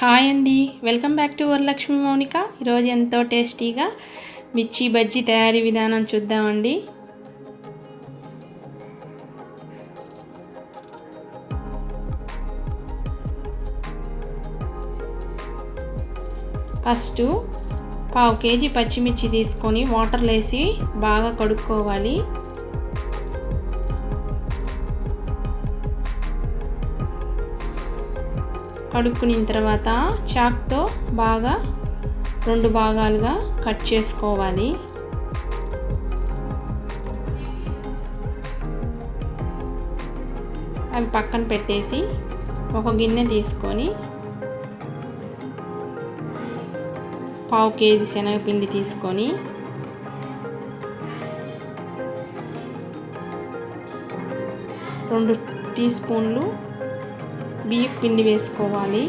Hi అండి. Welcome back to Varalakshmi Mounika. ఈరోజు ఎంతో టేస్టీగా మిర్చి బజ్జీ తయారీ విధానం చూద్దామండి. ఫస్ట్ పావు కేజీ పచ్చిమిర్చి తీసుకొని వాటర్లో వేసి బాగా కడుక్కోవాలి. కడుక్కున్న తర్వాత చాక్తో బాగా రెండు భాగాలుగా కట్ చేసుకోవాలి. అవి పక్కన పెట్టేసి ఒక గిన్నె తీసుకొని పావు కేజీ శనగపిండి తీసుకొని రెండు టీ స్పూన్లు బియ్యం పిండి వేసుకోవాలి.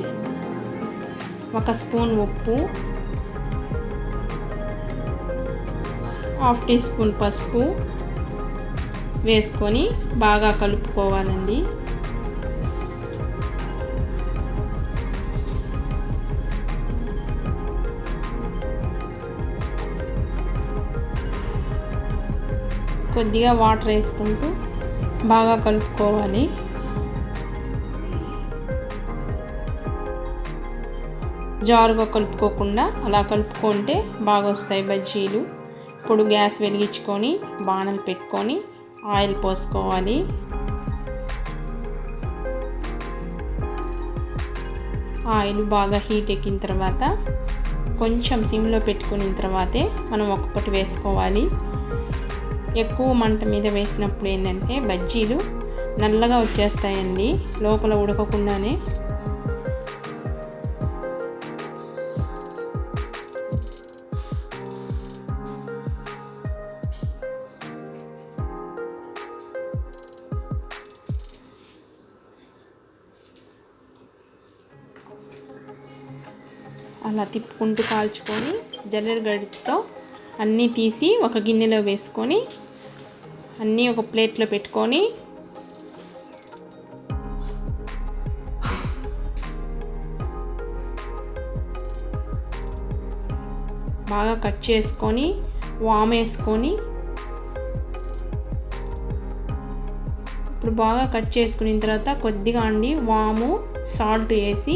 ఒక స్పూన్ ఉప్పు. హాఫ్ టీ స్పూన్ పసుపు వేసుకొని బాగా కలుపుకోవాలండి. కొద్దిగా వాటర్ వేసుకుంటూ బాగా కలుపుకోవాలి. జారుగా కలుపుకోకుండా అలా కలుపుకుంటే బాగా వస్తాయి బజ్జీలు. ఇప్పుడు గ్యాస్ వెలిగించుకొని బాణలు పెట్టుకొని ఆయిల్ పోసుకోవాలి. ఆయిల్ బాగా హీట్ ఎక్కిన తర్వాత కొంచెం సిమ్లో పెట్టుకున్న తర్వాతే మనం ఒక్కొక్కటి వేసుకోవాలి. ఎక్కువ మంట మీద వేసినప్పుడు ఏంటంటే బజ్జీలు నల్లగా వచ్చేస్తాయండి లోపల ఉడకకుండానే. అలా తిప్పుకుంటూ కాల్చుకొని జల్లెడ గడితో అన్నీ తీసి ఒక గిన్నెలో వేసుకొని అన్నీ ఒక ప్లేట్లో పెట్టుకొని బాగా కట్ చేసుకొని వామ్ వేసుకొని ఇప్పుడు బాగా కట్ చేసుకున్న తర్వాత కొద్దిగా అండి వాము సాల్ట్ వేసి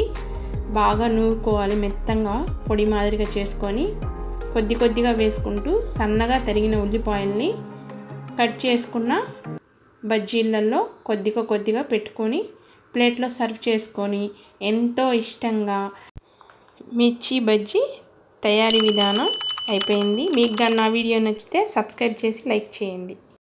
బాగా నూరుకోవాలి మెత్తంగా పొడి మాదిరిగా చేసుకొని కొద్ది కొద్దిగా వేసుకుంటూ సన్నగా తరిగిన ఉల్లిపాయల్ని కట్ చేసుకున్న బజ్జీలలో కొద్దిగా కొద్దిగా పెట్టుకొని ప్లేట్లో సర్వ్ చేసుకొని ఎంతో ఇష్టంగా మిర్చి బజ్జీ తయారీ విధానం అయిపోయింది. మీకు కానీ నా వీడియో నచ్చితే సబ్స్క్రైబ్ చేసి లైక్ చేయండి.